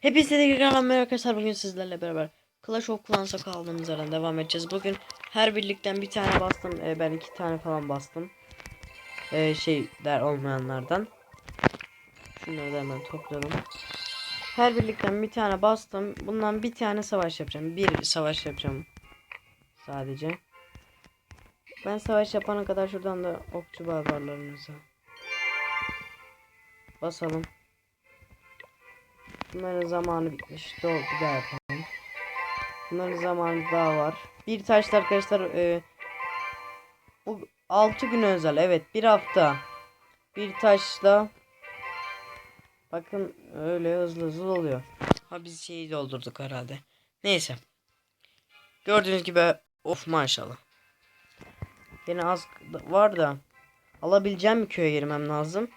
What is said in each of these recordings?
Hepinize de merhaba arkadaşlar bugün sizlerle beraber Clash of Clans'a kaldığımız yerden devam edeceğiz. Bugün her birlikten bir tane bastım. Ee, ben iki tane falan bastım. Ee, şey olmayanlardan. Şunları da hemen toplayalım. Her birlikten bir tane bastım. Bundan bir tane savaş yapacağım. Bir savaş yapacağım. Sadece. Ben savaş yapana kadar şuradan da okçu barbarlarımıza basalım. Bunların zamanı bitmiş. Doğru bir daha yapalım. Bunların zamanı daha var. Bir taşla arkadaşlar e, bu 6 gün özel. Evet bir hafta. Bir taşla Bakın öyle hızlı hızlı oluyor. Ha biz şeyi doldurduk herhalde. Neyse. Gördüğünüz gibi of maşallah. Yine az var da alabileceğim bir köye girmem lazım.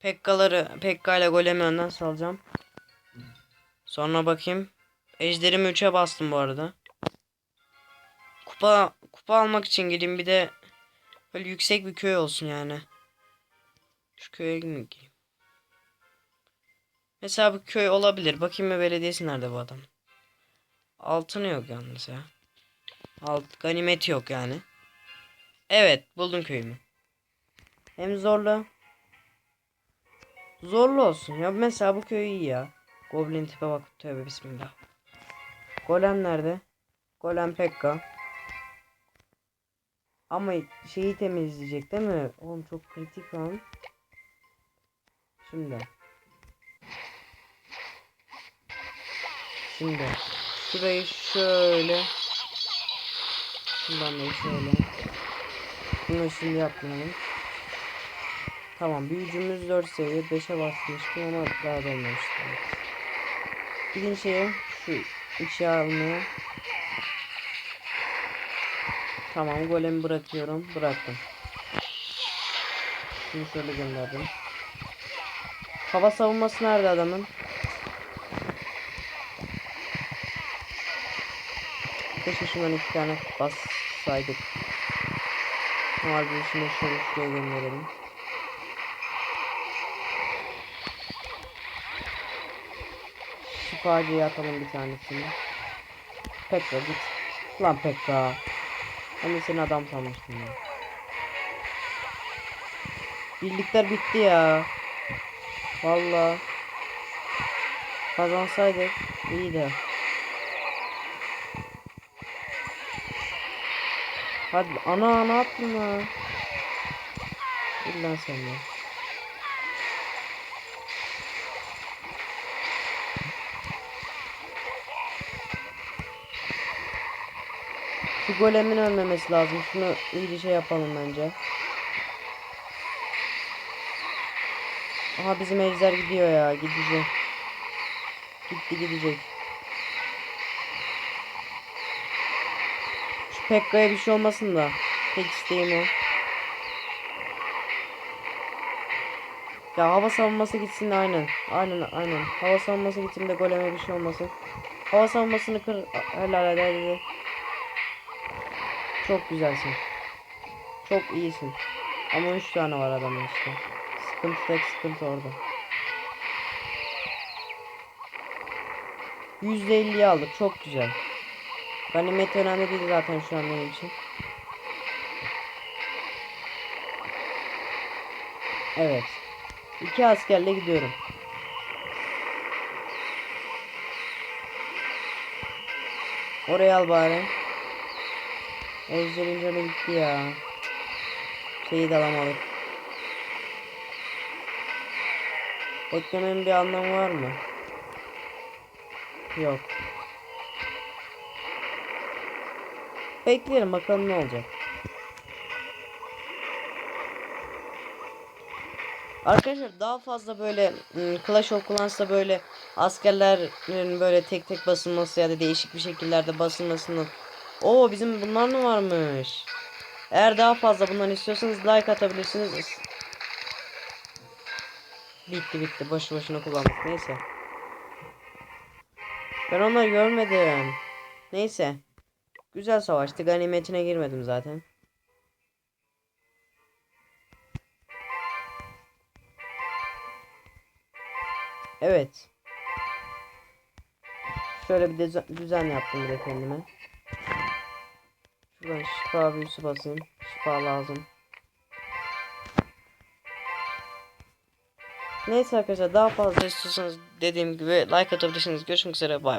Pekkaları Pekka ile golemi önden salacağım. Sonra bakayım. Ejderimi 3'e bastım bu arada. Kupa kupa almak için gireyim bir de böyle yüksek bir köy olsun yani. Şu köye mi gireyim? Mesela bu köy olabilir. Bakayım mı belediyesi nerede bu adam? Altını yok yalnız ya. Alt ganimeti yok yani. Evet buldum köyümü. Hem zorlu Zorlu olsun. Ya mesela bu köy iyi ya. Goblin tipe bak. Tövbe bismillah. Golem nerede? Golem Pekka. Ama şeyi temizleyecek değil mi? Oğlum çok kritik lan. Şimdi. Şimdi. Şurayı şöyle. Şundan da şöyle. Bunu şimdi yapmayalım. Tamam büyücümüz 4 seviye 5'e basmıştım ama daha dolmamıştı. Evet. Birinci şeye şu içi almaya. Tamam golemi bırakıyorum. Bıraktım. Şimdi şöyle gönderdim. Hava savunması nerede adamın? Keşke şundan iki tane bassaydık. Normal bir şimdi şöyle şuraya gönderelim. Şifacıya atalım bir tanesini. Pekka git. Lan Pekka. De seni adam sanmıştım ya. Birlikler bitti ya. Valla. Kazansaydık iyiydi. Hadi ana ne yaptın lan? Lan sen ya. Şu golemin ölmemesi lazım. Şunu iyice şey yapalım bence. Aha bizim ejder gidiyor ya. Gidecek. Gitti gidecek. Şu Pekka'ya bir şey olmasın da. Tek isteğim o. Ya hava savunması gitsin de aynen. Aynen aynen. Hava savunması gitsin de goleme bir şey olmasın. Hava savunmasını kır. Helal helal helal. Çok güzelsin. Çok iyisin. Ama 3 tane var adamın işte. Sıkıntı tek sıkıntı orada. %50'yi aldık. Çok güzel. Ganimet önemli değil zaten şu an benim için. Evet. İki askerle gidiyorum. Oraya al bari. Ejder'in canı gitti ya. Şeyi de alamadık. Beklemenin bir anlamı var mı? Yok. Bekleyelim bakalım ne olacak. Arkadaşlar daha fazla böyle ım, Clash of Clans'ta böyle askerlerin böyle tek tek basılması ya da değişik bir şekillerde basılmasını Oo bizim bunlar mı varmış? Eğer daha fazla bundan istiyorsanız like atabilirsiniz. Bitti bitti boşu boşuna kullandık neyse. Ben onları görmedim. Neyse. Güzel savaştı ganimetine girmedim zaten. Evet. Şöyle bir düzen, yaptım bir de kendime. Şuradan şifa büyüsü basayım. Şifa lazım. Neyse arkadaşlar daha fazla istiyorsanız dediğim gibi like atabilirsiniz. Görüşmek üzere bay bay.